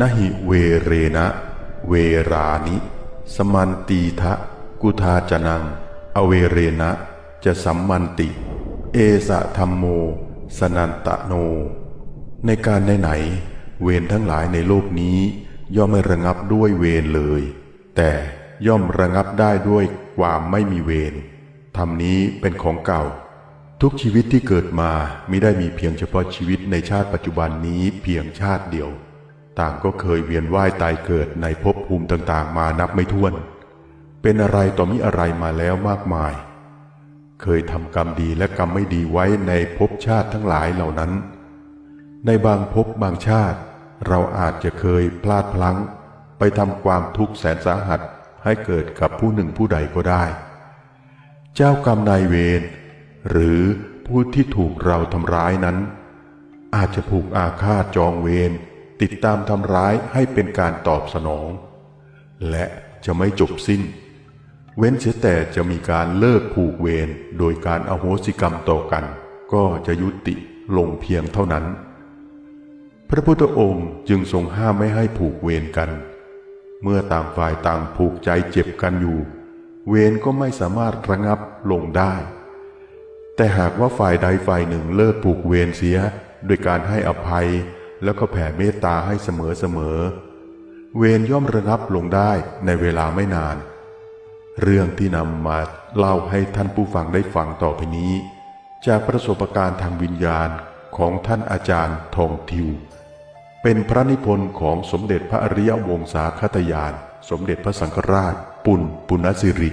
นหิเวเรนะ เวรานิ สมันตีทะ กุทาจนัง อเวเรนะจะสัมมันติ เอสะธรรมโม สนันตะโน ในการไหนๆเวรทั้งหลายในโลกนี้ ย่อมไม่ระงับด้วยเวรเลย แต่ย่อมระงับได้ด้วยความไม่มีเวรธรรมนี้เป็นของเก่า ทุกชีวิตที่เกิดมาไมิได้มีเพียงเฉพาะชีวิตในชาติปัจจุบันนี้เพียงชาติเดียว ต่างก็เคยเวียนว่ายตายเกิดในภพภูมิต่างๆ มานับไม่ถ้วน เป็นอะไรต่อมิอะไรมาแล้วมากมาย เคยทำกรรมดีและกรรมไม่ดีไว้ในภพชาติทั้งหลายเหล่านั้น ในบางภพบางชาติ เราอาจจะเคยพลาดพลั้ง ไปทำความทุกข์แสนสาหัสให้เกิดกับผู้หนึ่งผู้ใดก็ได้ เจ้ากรรมนายเวรหรือผู้ที่ถูกเราทำร้ายนั้น อาจจะผูกอาฆาตจองเวร ติดตามทำร้ายให้เป็นการตอบสนอง และจะไม่จบสิ้น เว้นเสียแต่จะมีการเลิกผูกเวรโดยการอโหสิกรรมต่อกัน ก็จะยุติลงเพียงเท่านั้น พระพุทธองค์จึงทรงห้ามไม่ให้ผูกเวรกัน เมื่อต่างฝ่ายต่างผูกใจเจ็บกันอยู่ เวรก็ไม่สามารถระงับลงได้ แต่หากว่าฝ่ายใดฝ่ายหนึ่งเลิกผูกเวรเสีย ด้วยการให้อภัย แล้วก็แผ่เมตตาให้เสมอๆเวรย่อมระงับลงได้ในเวลาไม่นาน เรื่องที่นำมาเล่าให้ท่านผู้ฟังได้ฟังต่อไปนี้ จากประสบการณ์ทางวิญญาณของท่านอาจารย์ทองทิว เป็นพระนิพนธ์ของสมเด็จพระอริยวงศาคตยาน สมเด็จพระสังฆราช ปุณปุณสิริ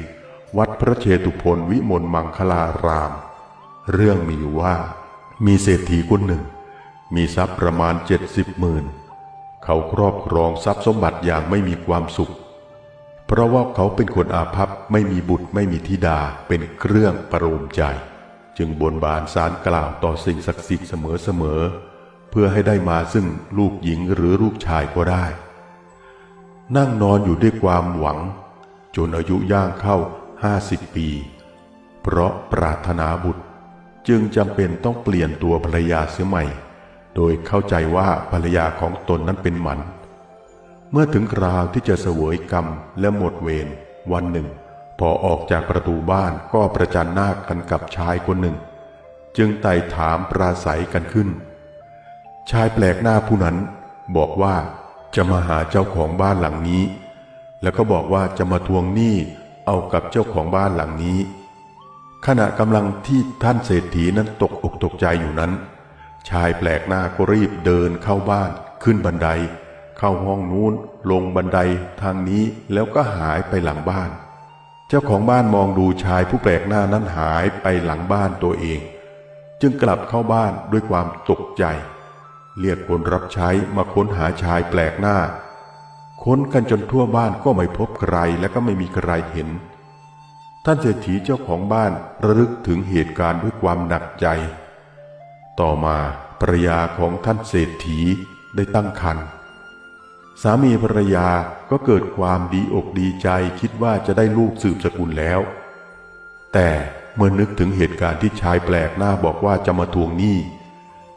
วัดพระเชตุพนวิมลมังคลาราม เรื่องมีอยู่ว่า มีเศรษฐีคนหนึ่ง มีทรัพย์ประมาณเจ็ดสิบหมื่นเขาครอบครองทรัพย์สมบัติอย่างไม่มีความสุข เพราะว่าเขาเป็นคนอาภัพไม่มีบุตรไม่มีธิดาเป็นเครื่องประโลมใจ จึงบนบานสารกล่าวต่อสิ่งศักดิ์สิทธิ์เสมอๆเพื่อให้ได้มาซึ่งลูกหญิงหรือลูกชายก็ได้ นั่งนอนอยู่ด้วยความหวัง จนอายุย่างเข้าห้าสิบปี เพราะปรารถนาบุตรจึงจำเป็นต้องเปลี่ยนตัวภรรยาเสียใหม่ โดยเข้าใจว่าภรรยาของตนนั้นเป็นหมัน เมื่อถึงคราวที่จะเสวยกรรมและหมดเวรวันหนึ่ง พอออกจากประตูบ้านก็ประจันหน้ากันกับชายคนหนึ่ง จึงไต่ถามปราศัยกันขึ้น ชายแปลกหน้าผู้นั้นบอกว่าจะมาหาเจ้าของบ้านหลังนี้ แล้วก็บอกว่าจะมาทวงหนี้เอากับเจ้าของบ้านหลังนี้ ขณะกำลังที่ท่านเศรษฐีนั้นตกอกตกใจอยู่นั้น ชายแปลกหน้าก็รีบเดินเข้าบ้านขึ้นบันได เข้าห้องนู้นลงบันไดทางนี้แล้วก็หายไปหลังบ้าน เจ้าของบ้านมองดูชายผู้แปลกหน้านั้นหายไปหลังบ้านตัวเอง จึงกลับเข้าบ้านด้วยความตกใจ เรียกคนรับใช้มาค้นหาชายแปลกหน้า ค้นกันจนทั่วบ้านก็ไม่พบใครและก็ไม่มีใครเห็น ท่านเศรษฐีเจ้าของบ้านระลึกถึงเหตุการณ์ด้วยความหนักใจ ต่อมาภรรยาของท่านเศรษฐีได้ตั้งครรภ์สามีภรรยาก็เกิดความดีอกดีใจคิดว่าจะได้ลูกสืบสกุลแล้ว แต่เมื่อนึกถึงเหตุการณ์ที่ชายแปลกหน้าบอกว่าจะมาทวงหนี้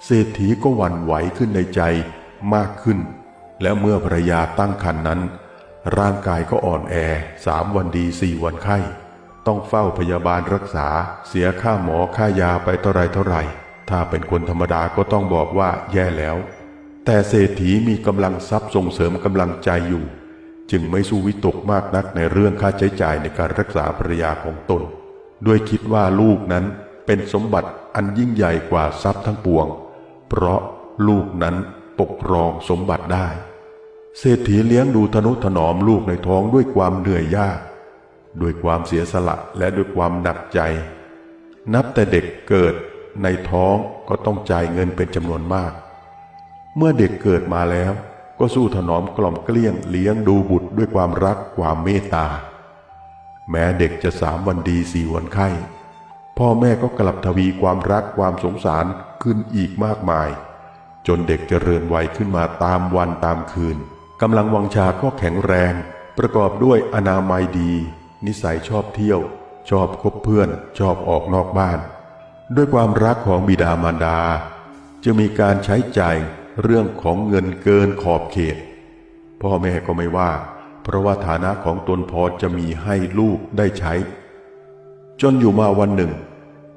เศรษฐีก็หวั่นไหวขึ้นในใจมากขึ้น และเมื่อภรรยาตั้งครรภ์นั้น ร่างกายก็อ่อนแอสามวันดีสี่วันไข้ ต้องเฝ้าพยาบาลรักษาเสียค่าหมอค่ายาไปเท่าไรเท่าไหร่ ถ้าเป็นคนธรรมดาก็ต้องบอกว่าแย่แล้ว แต่เศรษฐีมีกำลังทรัพย์ส่งเสริมกำลังใจอยู่ จึงไม่สู้วิตกมากนักในเรื่องค่าใช้จ่ายในการรักษาภรรยาของตน ด้วยคิดว่าลูกนั้นเป็นสมบัติอันยิ่งใหญ่กว่าทรัพย์ทั้งปวง เพราะลูกนั้นปกครองสมบัติได้ เศรษฐีเลี้ยงดูทนุถนอมลูกในท้องด้วยความเหนื่อยยากด้วยความเสียสละและด้วยความหนักใจ นับแต่เด็กเกิด ในท้องก็ต้องจ่ายเงินเป็นจำนวนมาก เมื่อเด็กเกิดมาแล้วก็สู้ถนอมกล่อมเกลี้ยงเลี้ยงดูบุตรด้วยความรักความเมตตา แม้เด็กจะสามวันดีสี่วันไข้ พ่อแม่ก็กลับทวีความรักความสงสารขึ้นอีกมากมาย จนเด็กเจริญวัยขึ้นมาตามวันตามคืนกำลังวังชาก็แข็งแรง ประกอบด้วยอนามัยดี นิสัยชอบเที่ยว ชอบคบเพื่อน ชอบออกนอกบ้าน ด้วยความรักของบิดามารดาจะมีการใช้จ่ายเรื่องของเงินเกินขอบเขต พ่อแม่ก็ไม่ว่า เพราะว่าฐานะของตนพอจะมีให้ลูกได้ใช้ จนอยู่มาวันหนึ่ง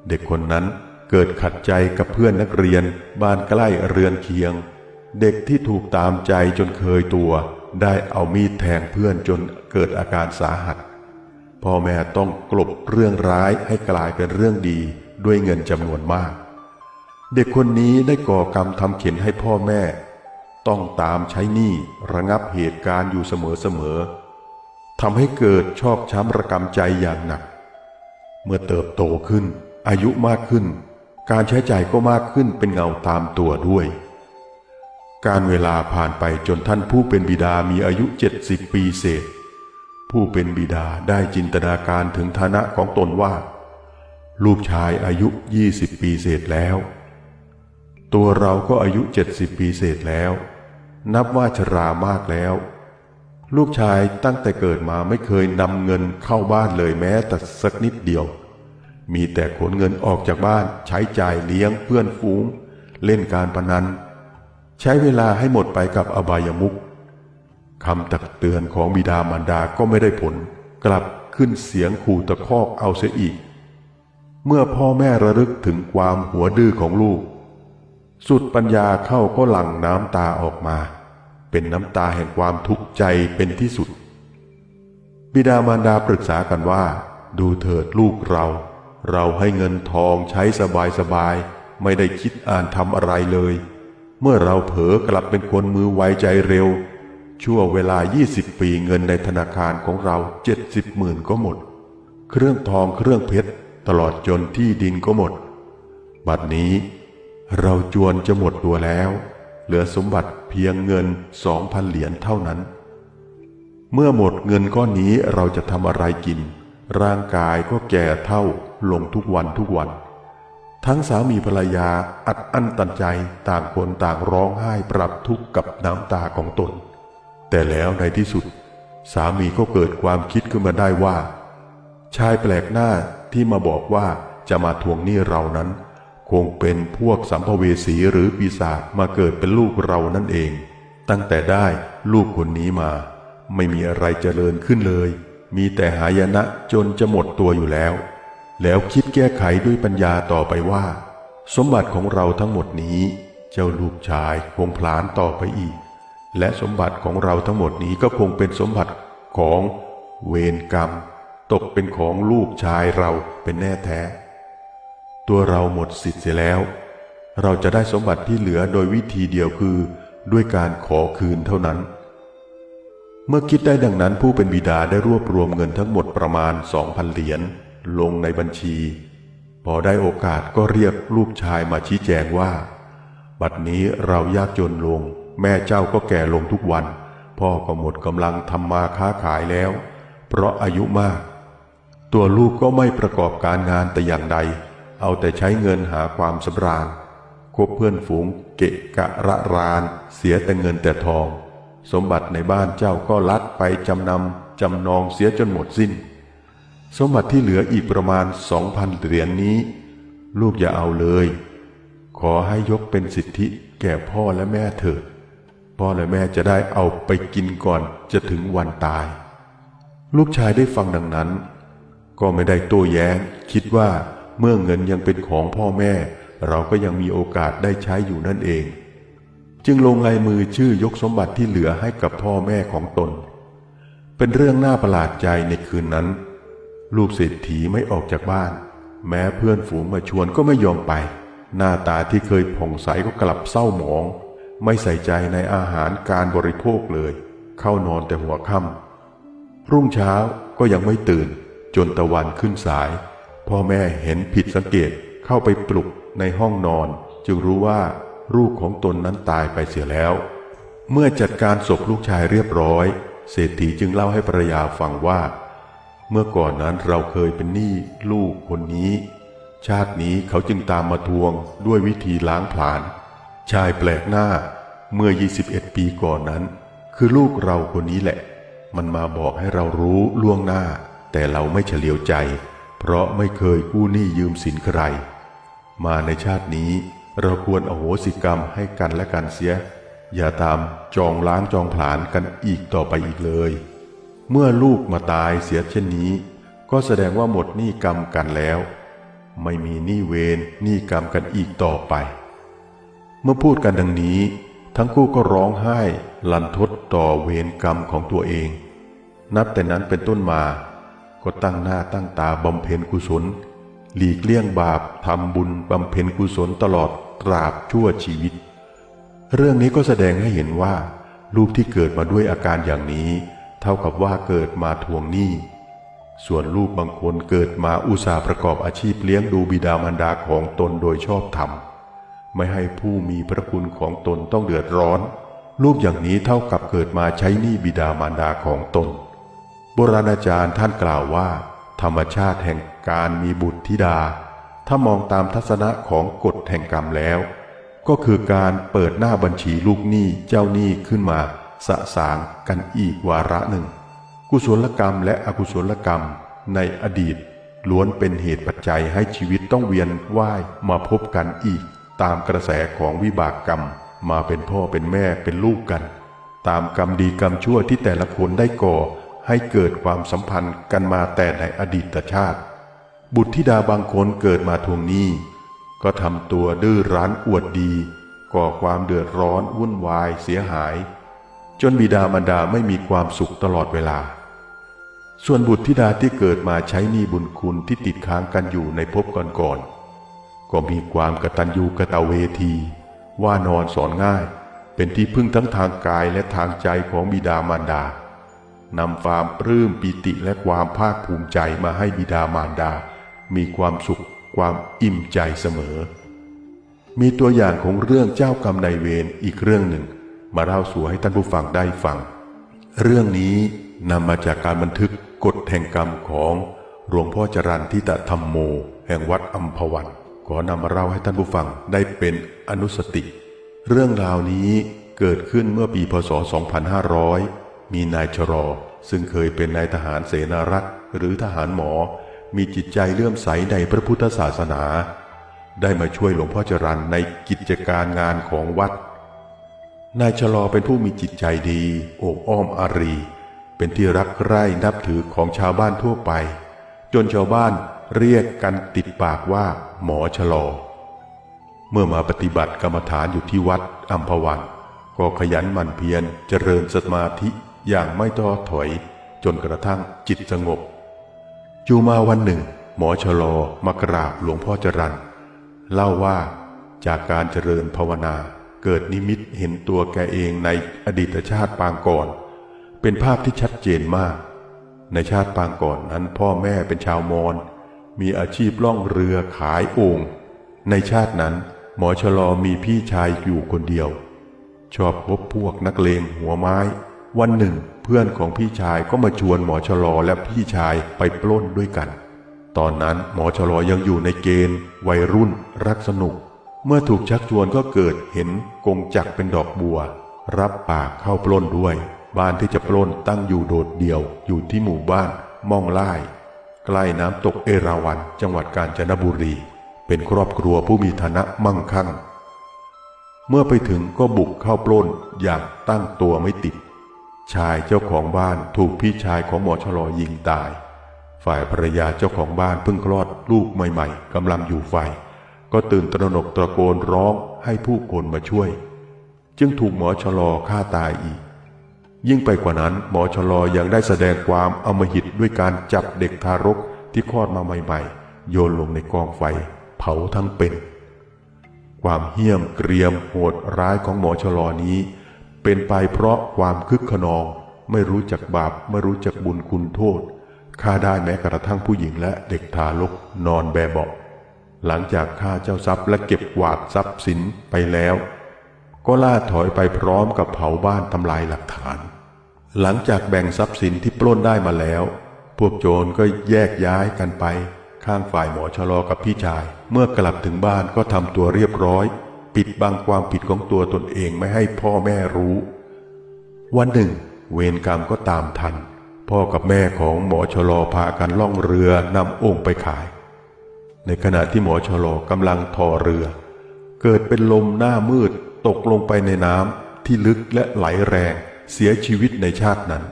เด็กคนนั้นเกิดขัดใจกับเพื่อนนักเรียนบ้านใกล้เรือนเคียง เด็กที่ถูกตามใจจนเคยตัว ได้เอามีดแทงเพื่อนจนเกิดอาการสาหัส พ่อแม่ต้องกลบเรื่องร้ายให้กลายเป็นเรื่องดี ด้วยเงินจำนวนมาก เด็กคนนี้ได้ก่อกรรมทำเข็นให้พ่อแม่ ต้องตามใช้หนี้ระงับเหตุการณ์อยู่เสมอๆทำให้เกิดชอบช้ำระกำใจอย่างหนัก เมื่อเติบโตขึ้น อายุมากขึ้น การใช้จ่ายก็มากขึ้นเป็นเงาตามตัวด้วย การเวลาผ่านไปจนท่านผู้เป็นบิดามีอายุ 70 ปีเศษผู้เป็นบิดาได้จินตนาการถึงฐานะของตนว่า ลูกชายอายุ 20 ปีเศษแล้ว ตัวเราก็อายุ 70 ปีเศษแล้ว นับว่าชรามากแล้ว ลูกชายตั้งแต่เกิดมาไม่เคยนำเงินเข้าบ้านเลยแม้แต่สักนิดเดียว มีแต่ขนเงินออกจากบ้านใช้จ่ายเลี้ยงเพื่อนฝูง เล่นการพนัน ใช้เวลาให้หมดไปกับอบายมุขคำตักเตือนของบิดามารดาก็ไม่ได้ผล กลับขึ้นเสียงขู่ตะคอกเอาเสียอีก เมื่อพ่อแม่ระลึกถึงความหัวดื้อของลูก สุดปัญญาเข้าก็หลั่งน้ำตาออกมา เป็นน้ำตาแห่งความทุกข์ใจเป็นที่สุด บิดามารดาปรึกษากันว่า ดูเถิดลูกเรา เราให้เงินทองใช้สบายสบายไม่ได้คิดอ่านทำอะไรเลย เมื่อเราเผลอกลับเป็นคนมือไวใจเร็ว ชั่วเวลา 20 ปีเงินในธนาคารของเรา 70หมื่นก็หมด เครื่องทองเครื่องเพชร ตลอดจนที่ดินก็หมด บัดนี้เราจวนจะหมดตัวแล้ว เหลือสมบัติเพียงเงินสองพันเหรียญเท่านั้น เมื่อหมดเงินก้อนนี้เราจะทำอะไรกิน ร่างกายก็แก่เท่าลงทุกวันทุกวัน ทั้งสามีภรรยาอัดอั้นตันใจต่างคนต่างร้องไห้ปรับทุกข์กับน้ำตาของตน แต่แล้วในที่สุด สามีก็เกิดความคิดขึ้นมาได้ว่า ชายแปลกหน้าที่มาบอกว่าจะมาทวงหนี้เรานั้น คงเป็นพวกสัมภเวสีหรือปีศาจมาเกิดเป็นลูกเรานั่นเอง ตั้งแต่ได้ลูกคนนี้มา ไม่มีอะไรเจริญขึ้นเลย มีแต่หายนะจนจะหมดตัวอยู่แล้ว แล้วคิดแก้ไขด้วยปัญญาต่อไปว่า สมบัติของเราทั้งหมดนี้ เจ้าลูกชายคงผลานต่อไปอีก และสมบัติของเราทั้งหมดนี้ก็คงเป็นสมบัติของเวรกรรม ตกเป็นของลูกชายเราเป็นแน่แท้ ตัวเราหมดสิทธิ์เสียแล้ว เราจะได้สมบัติที่เหลือโดยวิธีเดียวคือ ด้วยการขอคืนเท่านั้น เมื่อคิดได้ดังนั้นผู้เป็นบิดาได้รวบรวมเงินทั้งหมดประมาณสองพันเหรียญลงในบัญชี พอได้โอกาสก็เรียกลูกชายมาชี้แจงว่า บัดนี้เรายากจนลง แม่เจ้าก็แก่ลงทุกวัน พ่อก็หมดกำลังทำมาค้าขายแล้ว เพราะอายุมาก ตัวลูกก็ไม่ประกอบการงานแต่อย่างใด เอาแต่ใช้เงินหาความสำราญคบเพื่อนฝูงเกะกะระราน เสียแต่เงินแต่ทอง สมบัติในบ้านเจ้าก็ลัดไปจำนำจำนองเสียจนหมดสิ้น สมบัติที่เหลืออีกประมาณสองพันเหรียญนนี้ ลูกอย่าเอาเลย ขอให้ยกเป็นสิทธิแก่พ่อและแม่เถิด พ่อและแม่จะได้เอาไปกินก่อนจะถึงวันตาย ลูกชายได้ฟังดังนั้น ก็ไม่ได้โต้แย้ง คิดว่าเมื่อเงินยังเป็นของพ่อแม่ เราก็ยังมีโอกาสได้ใช้อยู่นั่นเอง จึงลงลายมือชื่อยกสมบัติที่เหลือให้กับพ่อแม่ของตน เป็นเรื่องน่าประหลาดใจในคืนนั้น ลูกเศรษฐีไม่ออกจากบ้าน แม้เพื่อนฝูงมาชวนก็ไม่ยอมไป หน้าตาที่เคยผ่องใสก็กลับเศร้าหมอง ไม่ใส่ใจในอาหารการบริโภคเลย เข้านอนแต่หัวค่ำรุ่งเช้าก็ยังไม่ตื่น จนตะวันขึ้นสาย พ่อแม่เห็นผิดสังเกตเข้าไปปลุกในห้องนอน จึงรู้ว่าลูกของตนนั้นตายไปเสียแล้ว เมื่อจัดการศพลูกชายเรียบร้อย เศรษฐีจึงเล่าให้ภรรยาฟังว่า เมื่อก่อนนั้นเราเคยเป็นหนี้ลูกคนนี้ ชาตินี้เขาจึงตามมาทวงด้วยวิธีล้างผลาญชายแปลกหน้าเมื่อ 21 ปีก่อนนั้น คือลูกเราคนนี้แหละ มันมาบอกให้เรารู้ล่วงหน้า แต่เราไม่เฉลียวใจ เพราะไม่เคยกู้หนี้ยืมสินใคร มาในชาตินี้เราควรอโหสิกรรมให้กันและกันเสีย อย่าตามจองล้างจองผลาญกันอีกต่อไปอีกเลย เมื่อลูกมาตายเสียเช่นนี้ ก็แสดงว่าหมดหนี้กรรมกันแล้ว ไม่มีหนี้เวรหนี้กรรมกันอีกต่อไป เมื่อพูดกันดังนี้ ทั้งคู่ก็ร้องไห้ลันทดต่อเวรกรรมของตัวเอง นับแต่นั้นเป็นต้นมา ก็ตั้งหน้าตั้งตาบำเพ็ญกุศล หลีกเลี่ยงบาปทำบุญบำเพ็ญกุศลตลอดตราบชั่วชีวิต เรื่องนี้ก็แสดงให้เห็นว่า ลูกที่เกิดมาด้วยอาการอย่างนี้ เท่ากับว่าเกิดมาทวงหนี้ ส่วนลูกบางคนเกิดมาอุตสาห์ประกอบอาชีพเลี้ยงดูบิดามารดาของตนโดยชอบธรรมไม่ให้ผู้มีพระคุณของตนต้องเดือดร้อนลูกอย่างนี้เท่ากับเกิดมาใช้หนี้บิดามารดาของตน บราณอาจารย์ท่านกล่าวว่า ธรรมชาติแห่งการมีบุตรธิดา ถ้ามองตามทัศนะของกฎแห่งกรรมแล้ว ก็คือการเปิดหน้าบัญชีลูกหนี้เจ้าหนี้ขึ้นมา สะสางกันอีกวาระหนึ่ง กุศลกรรมและอกุศลกรรมในอดีต ล้วนเป็นเหตุปัจจัยให้ชีวิตต้องเวียนว่ายมาพบกันอีก ตามกระแสของวิบากกรรมมาเป็นพ่อเป็นแม่เป็นลูกกัน ตามกรรมดีกรรมชั่วที่แต่ละคนได้ก่อ ให้เกิดความสัมพันธ์กันมาแต่ในอดีตชาติ บุตรธิดาบางคนเกิดมาทวงหนี้ ก็ทำตัวดื้อรั้นอวดดี ก่อความเดือดร้อนวุ่นวายเสียหาย จนบิดามารดาไม่มีความสุขตลอดเวลา ส่วนบุตรธิดาที่เกิดมาใช้หนี้บุญคุณที่ติดค้างกันอยู่ในภพก่อนๆก็มีความกตัญญูกตเวที ว่านอนสอนง่าย เป็นที่พึ่งทั้งทางกายและทางใจของบิดามารดา นำความปลื้มปิติและความภาคภูมิใจมาให้บิดามารดา มีความสุขความอิ่มใจเสมอ มีตัวอย่างของเรื่องเจ้ากรรมนายเวรอีกเรื่องหนึ่ง มาเล่าสู่ให้ท่านผู้ฟังได้ฟัง เรื่องนี้นำมาจากการบันทึกกฎแห่งกรรมของหลวงพ่อจรันทิตธรรมโม แห่งวัดอัมพวัน ขอนำมาเล่าให้ท่านผู้ฟังได้เป็นอนุสติ เรื่องราวนี้เกิดขึ้นเมื่อปีพศ 2500 มีนายชรอ ซึ่งเคยเป็นนายทหารเสนารักษ์หรือทหารหมอ มีจิตใจเลื่อมใสในพระพุทธศาสนา ได้มาช่วยหลวงพ่อจรันในกิจการงานของวัด นายชะลอเป็นผู้มีจิตใจดีโอบอ้อมอารี เป็นที่รักใคร่นับถือของชาวบ้านทั่วไป จนชาวบ้านเรียกกันติดปากว่า หมอชะลอ เมื่อมาปฏิบัติกรรมฐานอยู่ที่วัดอัมพวันก็ขยันหมั่นเพียรเจริญสมาธิ อย่างไม่ท้อถอยจนกระทั่งจิตสงบอยู่มาวันหนึ่ง หมอชะลอมากราบหลวงพ่อจรันเล่าว่าจากการเจริญภาวนาเกิดนิมิตเห็นตัวแกเองในอดีตชาติปางก่อน เป็นภาพที่ชัดเจนมาก ในชาติปางก่อนนั้นพ่อแม่เป็นชาวมอญมีอาชีพล่องเรือขายโอ่งในชาตินั้น หมอชะลอมีพี่ชายอยู่คนเดียว ชอบพบพวกนักเลงหัวไม้ วันหนึ่ง เพื่อนของพี่ชายก็มาชวนหมอชะลอและพี่ชายไปปล้นด้วยกัน ตอนนั้นหมอชะลอยังอยู่ในเกณฑ์ วัยรุ่น รักสนุก เมื่อถูกชักชวนก็เกิดเห็นกงจักรเป็นดอกบัว รับปากเข้าปล้นด้วย บ้านที่จะปล้นตั้งอยู่โดดเดี่ยว อยู่ที่หมู่บ้านม่องไล่ใกล้น้ำตกเอราวัณจังหวัดกาญจนบุรี เป็นครอบครัวผู้มีฐานะมั่งคั่ง เมื่อไปถึงก็บุกเข้าปล้นอย่างตั้งตัวไม่ติด ชายเจ้าของบ้านถูกพี่ชายของหมอชะลอยิงตาย ฝ่ายภรรยาเจ้าของบ้านเพิ่งคลอดลูกใหม่ๆกำลังอยู่ไฟ ก็ตื่นตระหนกตะโกนร้องให้ผู้คนมาช่วย จึงถูกหมอชะลอฆ่าตายอีก ยิ่งไปกว่านั้นหมอชะลอยังได้แสดงความอำมหิตด้วยการจับเด็กทารกที่คลอดมาใหม่ๆ โยนลงในกองไฟ เผาทั้งเป็น ความเหี้ยมเกรียมโหดร้ายของหมอชะลอนี้ เป็นไปเพราะความคึกขนอง ไม่รู้จักบาปไม่รู้จักบุญคุณโทษฆ่าได้แม้กระทั่งผู้หญิงและเด็กทารกนอนแบเบาะหลังจากฆ่าเจ้าทรัพย์และเก็บกวาดทรัพย์สินไปแล้ว ก็ล่าถอยไปพร้อมกับเผาบ้านทำลายหลักฐาน หลังจากแบ่งทรัพย์สินที่ปล้นได้มาแล้ว พวกโจรก็แยกย้ายกันไป ข้างฝ่ายหมอชะลอกับพี่ชาย เมื่อกลับถึงบ้านก็ทำตัวเรียบร้อย ปิดบังความผิดของตัวตนเองไม่ให้พ่อแม่รู้ วันหนึ่ง เวรกรรมก็ตามทัน พ่อกับแม่ของหมอชลอพากันล่องเรือนำโอ่งไปขาย ในขณะที่หมอชลอกำลังทอเรือ เกิดเป็นลมหน้ามืดตกลงไปในน้ำที่ลึกและไหลแรงเสียชีวิตในชาตินั้น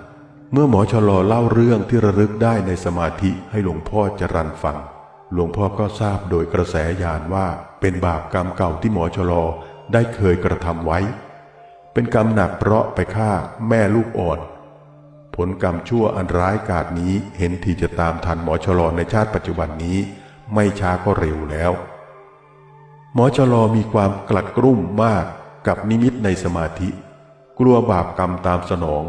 เมื่อหมอชลอเล่าเรื่องที่ระลึกได้ในสมาธิให้หลวงพ่อจรันฟัง หลวงพ่อก็ทราบโดยกระแสญาณว่าเป็นบาปกรรมเก่าที่หมอชลอได้เคยกระทำไว้ เป็นกรรมหนักเพราะไปฆ่าแม่ลูกอ่อน ผลกรรมชั่วอันร้ายกาจนี้เห็นทีจะตามทันหมอชลอในชาติปัจจุบันนี้ ไม่ช้าก็เร็วแล้ว หมอชลอมีความกลัดกรุ่มมากกับนิมิตในสมาธิ กลัวบาปกรรมตามสนอง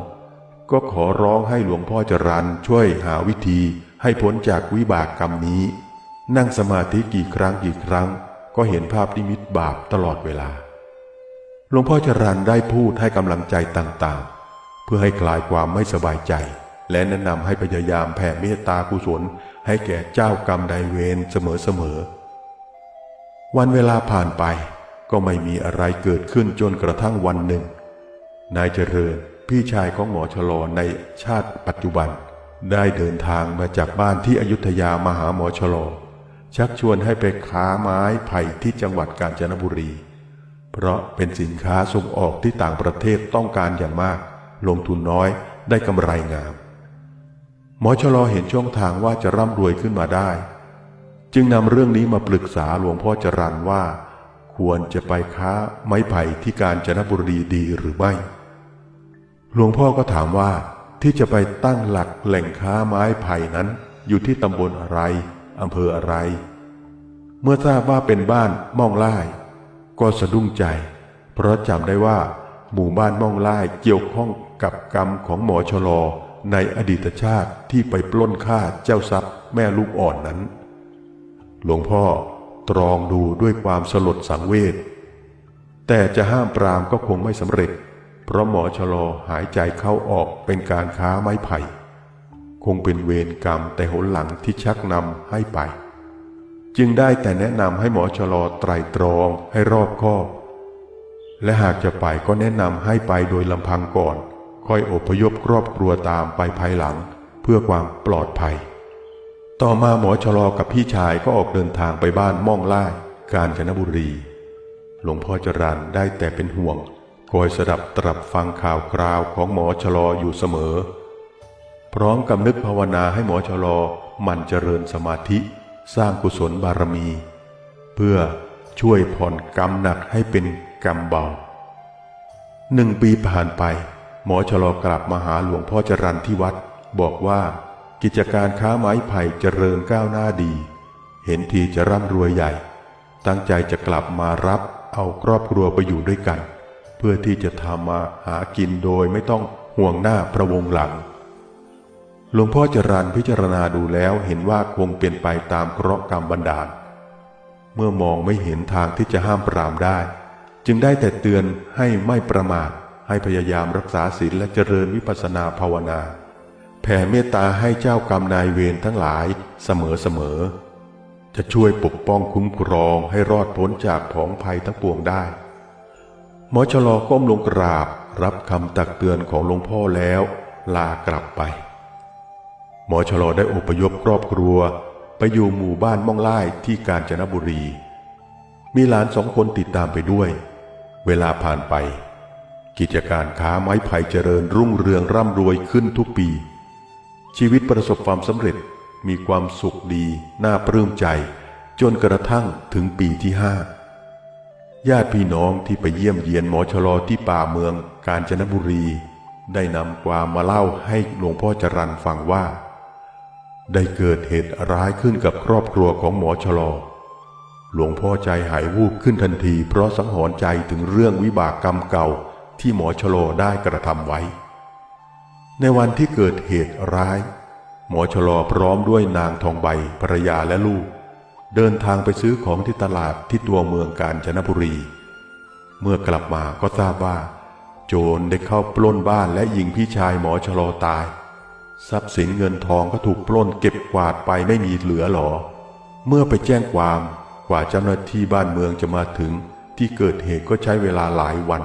ก็ขอร้องให้หลวงพ่อจรันช่วยหาวิธีให้พ้นจากวิบากกรรมนี้ นั่งสมาธิกี่ครั้งกี่ครั้ง ก็เห็นภาพนิมิตบาปตลอดเวลา หลวงพ่อจรันได้พูดให้กำลังใจต่างๆ เพื่อให้คลายความไม่สบายใจ และแนะนำให้พยายามแผ่เมตตากุศลให้แก่เจ้ากรรมนายเวรเสมอๆ วันเวลาผ่านไปก็ไม่มีอะไรเกิดขึ้นจนกระทั่งวันหนึ่ง นายเจริญพี่ชายของหมอชลอในชาติปัจจุบัน ได้เดินทางมาจากบ้านที่อยุธยามาหาหมอชลอ ชักชวนให้ไปค้าไม้ไผ่ที่จังหวัดกาญจนบุรี เพราะเป็นสินค้าส่งออกที่ต่างประเทศต้องการอย่างมาก ลงทุนน้อยได้กำไรงาม หมอชลอเห็นช่องทางว่าจะร่ำรวยขึ้นมาได้ จึงนำเรื่องนี้มาปรึกษาหลวงพ่อจรันว่า ควรจะไปค้าไม้ไผ่ที่กาญจนบุรีดีหรือไม่ หลวงพ่อก็ถามว่าที่จะไปตั้งหลักแหล่งค้าไม้ไผ่นั้นอยู่ที่ตำบลอะไร อำเภออะไร เมื่อทราบว่าเป็นบ้านม่องไล่ก็สะดุ้งใจ เพราะจำได้ว่า หมู่บ้านม่องไล่เกี่ยวข้องกับกรรมของหมอชลอในอดีตชาติที่ไปปล้นฆ่าเจ้าทรัพย์แม่ลูกอ่อนนั้น หลวงพ่อตรองดูด้วยความสลดสังเวช แต่จะห้ามปรามก็คงไม่สำเร็จ เพราะหมอชลอหายใจเข้าออกเป็นการค้าไม้ไผ่ คงเป็นเวรกรรมแต่หนหลังที่ชักนำให้ไป จึงได้แต่แนะนำให้หมอชลอไตรตรองให้รอบคอบ และหากจะไปก็แนะนำให้ไปโดยลำพังก่อน ค่อยอพยพครอบครัวตามไปภายหลัง เพื่อความปลอดภัย ต่อมาหมอชลอกับพี่ชายก็ออกเดินทางไปบ้านม่องล่ายกาญจนบุรี หลวงพ่อจรันได้แต่เป็นห่วงคอยสดับตรับฟังข่าวคราวของหมอชลออยู่เสมอ พร้อมกับนึกภาวนาให้หมอชลอมันเจริญสมาธิ สร้างกุศลบารมี เพื่อช่วยผ่อนกรรมหนักให้เป็นกรรมเบาหนึ่งปีผ่านไป หมอชลอกลับมาหาหลวงพ่อจรันที่วัด บอกว่า กิจการค้าไม้ไผ่เจริญก้าวหน้าดี เห็นทีจะร่ำรวยใหญ่ ตั้งใจจะกลับมารับเอาครอบครัวไปอยู่ด้วยกัน เพื่อที่จะทำมาหากินโดยไม่ต้องห่วงหน้าพระวงหลัง หลวงพ่อจรันพิจารณาดูแล้วเห็นว่าคงเป็นไปตามเคราะห์กรรมบันดาล เมื่อมองไม่เห็นทางที่จะห้ามปรามได้ จึงได้แต่เตือนให้ไม่ประมาทให้พยายามรักษาศีลและเจริญวิปัสสนาภาวนา แผ่เมตตาให้เจ้ากรรมนายเวรทั้งหลายเสมอๆจะช่วยปกป้องคุ้มครองให้รอดพ้นจากผองภัยทั้งปวงได้ หมอชลอก้มลงกราบรับคำตักเตือนของหลวงพ่อแล้ว ลากลับไป หมอชลอได้อพยพครอบครัว ไปอยู่หมู่บ้านม่องไล่ที่กาญจนบุรี มีหลานสองคนติดตามไปด้วย เวลาผ่านไป กิจการค้าไม้ไผ่เจริญรุ่งเรืองร่ำรวยขึ้นทุกปี ชีวิตประสบความสำเร็จมีความสุขดีน่าปลื้มใจ จนกระทั่งถึงปีที่ห้าญาติพี่น้องที่ไปเยี่ยมเยียนหมอชลอที่ป่าเมืองกาญจนบุรี ได้นำความมาเล่าให้หลวงพ่อจรันฟังว่า ได้เกิดเหตุร้ายขึ้นกับครอบครัวของหมอชลอ หลวงพ่อใจหายวูบขึ้นทันที เพราะสังหรณ์ใจถึงเรื่องวิบากกรรมเก่าที่หมอชลอได้กระทำไว้ ในวันที่เกิดเหตุร้าย หมอชลอพร้อมด้วยนางทองใบภรรยาและลูก เดินทางไปซื้อของที่ตลาดที่ตัวเมืองกาญจนบุรี เมื่อกลับมาก็ทราบว่า โจรได้เข้าปล้นบ้านและยิงพี่ชายหมอชลอตาย ทรัพย์สินเงินทองก็ถูกปล้นเก็บกวาดไปไม่มีเหลือหรอ เมื่อไปแจ้งความกว่าเจ้าหน้าที่บ้านเมืองจะมาถึง ที่เกิดเหตุก็ใช้เวลาหลายวัน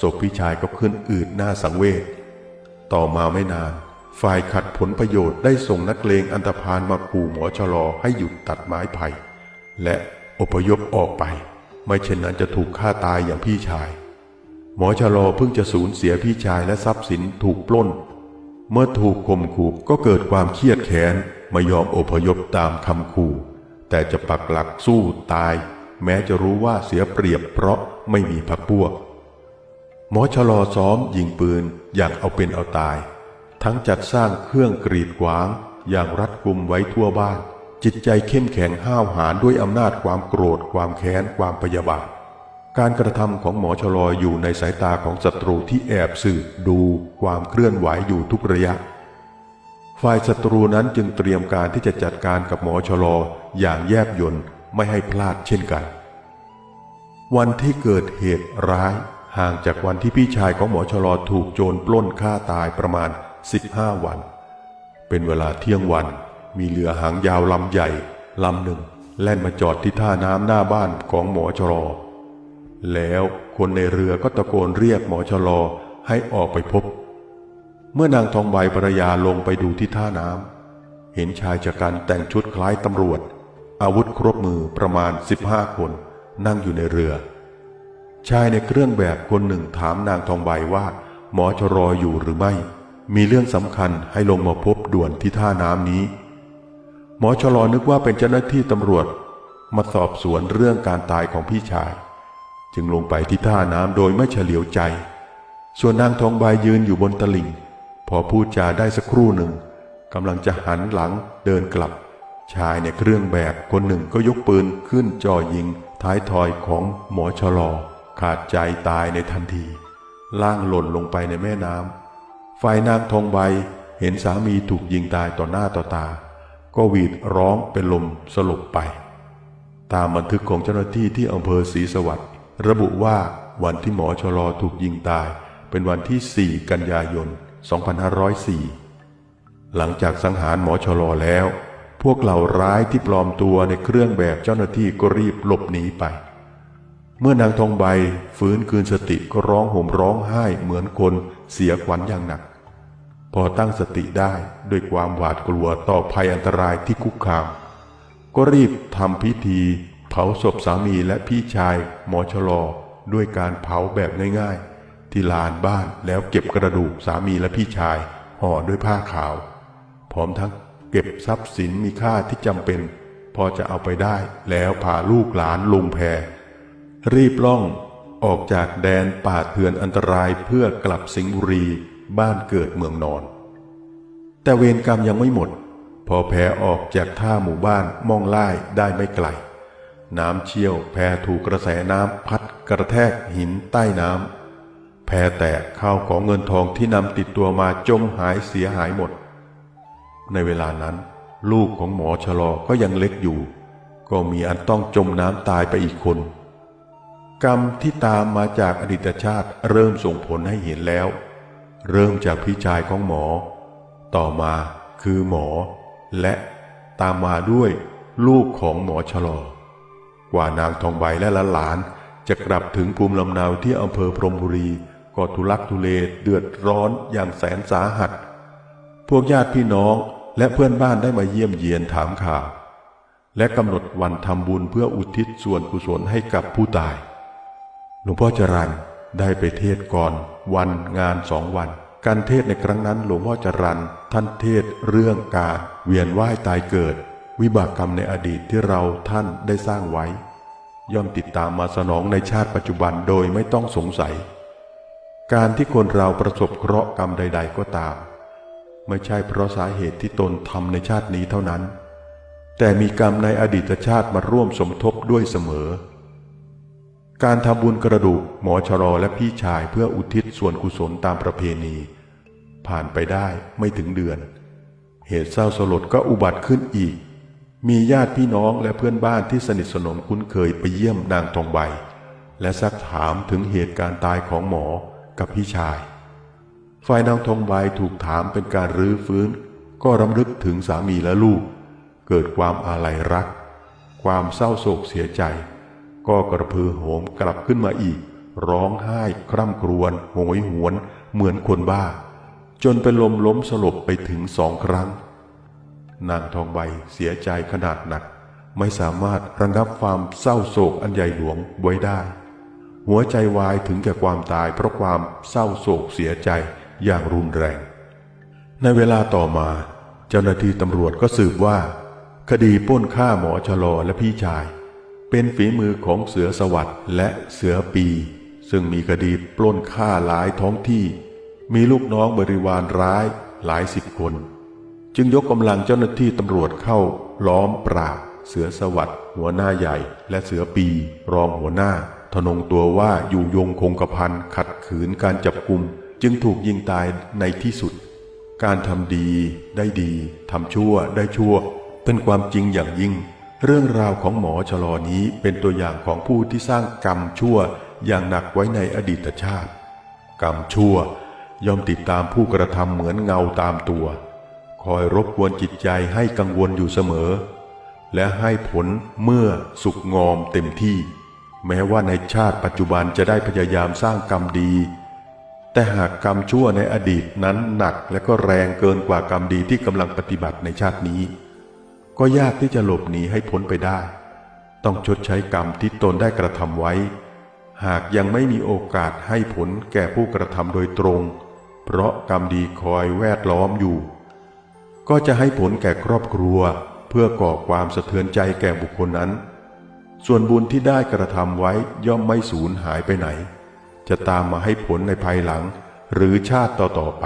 ศพพี่ชายก็ขึ้นอืดหน้าสังเวชต่อมาไม่นาน ฝ่ายขัดผลประโยชน์ได้ส่งนักเลงอันตพานมาขู่หมอชลอให้หยุดตัดไม้ไผ่และอพยพออกไป ไม่เช่นนั้นจะถูกฆ่าตายอย่างพี่ชายหหมอชะลอเพิ่งจะสูญเสียพี่ชายและทรัพย์สินถูกปล้น เมื่อถูกข่มขู่ก็เกิดความเครียดแค้นไม่ยอมอพยพตามคำขู่ แต่จะปักหลักสู้ตาย แม้จะรู้ว่าเสียเปรียบเพราะไม่มีพรรคพวก หมอชะลอซ้อมยิงปืนอย่างเอาเป็นเอาตาย ทั้งจัดสร้างเครื่องกรีดขวางอย่างรัดกุมไว้ทั่วบ้าน จิตใจเข้มแข็งห้าวหาญด้วยอำนาจความโกรธความแค้นความพยาบาท การกระทำของหมอชลออยู่ในสายตาของศัตรูที่แอบสืบดูความเคลื่อนไหวอยู่ทุกระยะ ฝ่ายศัตรูนั้นจึงเตรียมการที่จะจัดการกับหมอชลออย่างแยบยลไม่ให้พลาดเช่นกัน วันที่เกิดเหตุร้ายห่างจากวันที่พี่ชายของหมอชลอถูกโจรปล้นฆ่าตายประมาณ 15 วัน เป็นเวลาเที่ยงวัน มีเรือหางยาวลำใหญ่ลำหนึ่ง แล่นมาจอดที่ท่าน้ำหน้าบ้านของหมอชลอ แล้วคนในเรือก็ตะโกนเรียกหมอชะลอให้ออกไปพบ เมื่อนางทองใบภรรยาลงไปดูที่ท่าน้ำเห็นชายชะกันแต่งชุดคล้ายตำรวจ อาวุธครบมือประมาณ 15 คนนั่งอยู่ในเรือ ชายในเครื่องแบบคนหนึ่งถามนางทองใบว่า หมอชะลออยู่หรือไม่ มีเรื่องสำคัญให้ลงมาพบด่วนที่ท่าน้ำนี้ หมอชะลอนึกว่าเป็นเจ้าหน้าที่ตำรวจ มาสอบสวนเรื่องการตายของพี่ชาย จึงลงไปที่ท่าน้ำโดยไม่เฉลียวใจ ส่วนนางทองใบยืนอยู่บนตลิ่ง พอพูดจาได้สักครู่หนึ่งกำลังจะหันหลังเดินกลับ ชายในเครื่องแบบคนหนึ่งก็ยกปืนขึ้นจ่อยิงท้ายทอยของหมอชะลอ ขาดใจตายในทันที ล่างหล่นลงไปในแม่น้ำฝ่ายนางทองใบเห็นสามีถูกยิงตายต่อหน้าต่อตา ก็หวีดร้องเป็นลมสลบไป ตามบันทึกของเจ้าหน้าที่ที่อำเภอศรีสวัสดิ์ ระบุว่าวันที่หมอชลอถูกยิงตาย เป็นวันที่ 4 กันยายน 2504 หลังจากสังหารหมอชลอแล้ว พวกเหล่าร้ายที่ปลอมตัวในเครื่องแบบเจ้าหน้าที่ก็รีบหลบหนีไป เมื่อนางทองใบฟื้นคืนสติก็ร้องห่มร้องไห้เหมือนคนเสียขวัญอย่างหนัก พอตั้งสติได้ด้วยความหวาดกลัวต่อภัยอันตรายที่คุกคาม ก็รีบทำพิธี เผาศพสามีและพี่ชายหมอชลอด้วยการเผาแบบง่ายๆ ที่ลานบ้านแล้วเก็บกระดูกสามีและพี่ชายห่อด้วยผ้าขาว พร้อมทั้งเก็บทรัพย์สินมีค่าที่จำเป็น พอจะเอาไปได้แล้วพาลูกหลานลงแพรีบล่องออกจากแดนป่าเถื่อนอันตรายเพื่อกลับสิงห์บุรีบ้านเกิดเมืองนอน แต่เวรกรรมยังไม่หมด พอแพออกจากท่าหมู่บ้านม่องไล่ได้ไม่ไกล น้ำเชี่ยวแพถูกกระแสน้ำพัดกระแทกหินใต้น้ำแพแตกข้าวของเงินทองที่นำติดตัวมาจมหายเสียหายหมด ในเวลานั้น ลูกของหมอชะลอก็ยังเล็กอยู่ ก็มีอันต้องจมน้ำตายไปอีกคน กรรมที่ตามมาจากอดีตชาติเริ่มส่งผลให้เห็นแล้ว เริ่มจากพี่ชายของหมอ ต่อมาคือหมอ และตามมาด้วยลูกของหมอชะลอ ว่านางทองใบและหลานจะกลับถึงภูมิลำเนาที่อำเภอพรมบุรีก็ทุลักทุเลเดือดร้อนอย่างแสนสาหัส พวกญาติพี่น้องและเพื่อนบ้านได้มาเยี่ยมเยียนถามข่าว และกำหนดวันทำบุญเพื่ออุทิศส่วนกุศลให้กับผู้ตาย หลวงพ่อจรันได้ไปเทศก่อนวันงานสองวัน การเทศในครั้งนั้นหลวงพ่อจรันท่านเทศเรื่องการเวียนว่ายตายเกิด วิบากกรรมในอดีตที่เราท่านได้สร้างไว้ ย่อมติดตามมาสนองในชาติปัจจุบันโดยไม่ต้องสงสัย การที่คนเราประสบเคราะห์กรรมใด ๆ ก็ตาม ไม่ใช่เพราะสาเหตุที่ตนทำในชาตินี้เท่านั้น แต่มีกรรมในอดีตชาติมาร่วมสมทบด้วยเสมอ การทำบุญกระดูกหมอชรอและพี่ชายเพื่ออุทิศส่วนกุศลตามประเพณี ผ่านไปได้ไม่ถึงเดือน เหตุเศร้าสลดก็อุบัติขึ้นอีก มีญาติพี่น้องและเพื่อนบ้านที่สนิทสนมคุ้นเคยไปเยี่ยมนางทองใบ และซักถามถึงเหตุการณ์ตายของหมอกับพี่ชาย ฝ่ายนางทองใบถูกถามเป็นการรื้อฟื้น ก็รำลึกถึงสามีและลูก เกิดความอาลัยรัก ความเศร้าโศกเสียใจ ก็กระพือโหมกลับขึ้นมาอีก ร้องไห้คร่ำครวญโหยหวนเหมือนคนบ้า จนเป็นลมล้มสลบไปถึงสองครั้ง นางทองใบเสียใจขนาดหนัก ไม่สามารถระงับความเศร้าโศกอันใหญ่หลวงไว้ได้ หัวใจวายถึงแก่ความตายเพราะความเศร้าโศกเสียใจอย่างรุนแรง ในเวลาต่อมา เจ้าหน้าที่ตำรวจก็สืบว่า คดีปล้นฆ่าหมอชะลอและพี่ชาย เป็นฝีมือของเสือสวัสด์และเสือปี ซึ่งมีคดีปล้นฆ่าหลายท้องที่ มีลูกน้องบริวารร้ายหลายสิบคน จึงยกกำลังเจ้าหน้าที่ตำรวจเข้า ล้อมปราบ เสือสวัสด์หัวหน้าใหญ่ และเสือปี รองหัวหน้า ทนงตัวว่าอยู่ยงคงกระพันขัดขืนการจับกลุ่มจึงถูกยิงตายในที่สุด การทำดีได้ดีทำชั่วได้ชั่ว เป็นความจริงอย่างยิ่ง เรื่องราวของหมอชะลอนี้เป็นตัวอย่างของผู้ที่สร้างกรรมชั่วอย่างหนักไว้ในอดีตชาติ กรรมชั่วย่อมติดตามผู้กระทำเหมือนเงาตามตัว คอยรบกวนจิตใจให้กังวลอยู่เสมอ และให้ผลเมื่อสุกงอมเต็มที่ แม้ว่าในชาติปัจจุบันจะได้พยายามสร้างกรรมดี แต่หากกรรมชั่วในอดีตนั้นหนักและก็แรงเกินกว่ากรรมดีที่กำลังปฏิบัติในชาตินี้ ก็ยากที่จะหลบหนีให้พ้นไปได้ ต้องชดใช้กรรมที่ตนได้กระทำไว้ หากยังไม่มีโอกาสให้ผลแก่ผู้กระทำโดยตรง เพราะกรรมดีคอยแวดล้อมอยู่ ก็จะให้ผลแก่ครอบครัว เพื่อก่อความสะเทือนใจแก่บุคคลนั้น ส่วนบุญที่ได้กระทำไว้ย่อมไม่สูญหายไปไหน จะตามมาให้ผลในภายหลัง หรือชาติต่อๆไป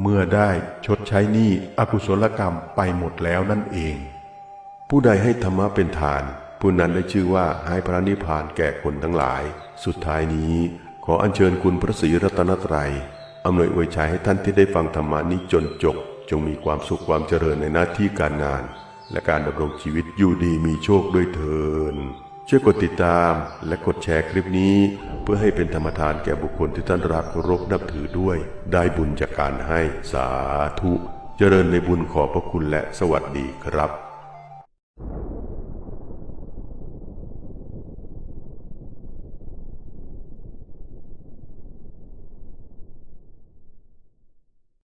เมื่อได้ชดใช้หนี้อกุศลกรรมไปหมดแล้วนั่นเอง ผู้ใดให้ธรรมะเป็นทานผู้นั้นได้ชื่อว่าให้พระนิพพานแก่คนทั้งหลาย สุดท้ายนี้ ขออัญเชิญคุณพระศรีรัตนตรัยอำนวยอวยชัยให้ท่านที่ได้ฟังธรรมานี้จนจบ จงมีความสุขความเจริญในหน้าที่การงาน และการดำรงชีวิตอยู่ดีมีโชคด้วยเถินช่วยกดติดตามและกดแชร์คลิปนี้ เพื่อให้เป็นธรรมทานแก่บุคคลที่ท่านรักเคารพนับถือด้วย ได้บุญจากการให้สาธุ เจริญในบุญขอพระคุณและสวัสดีครับ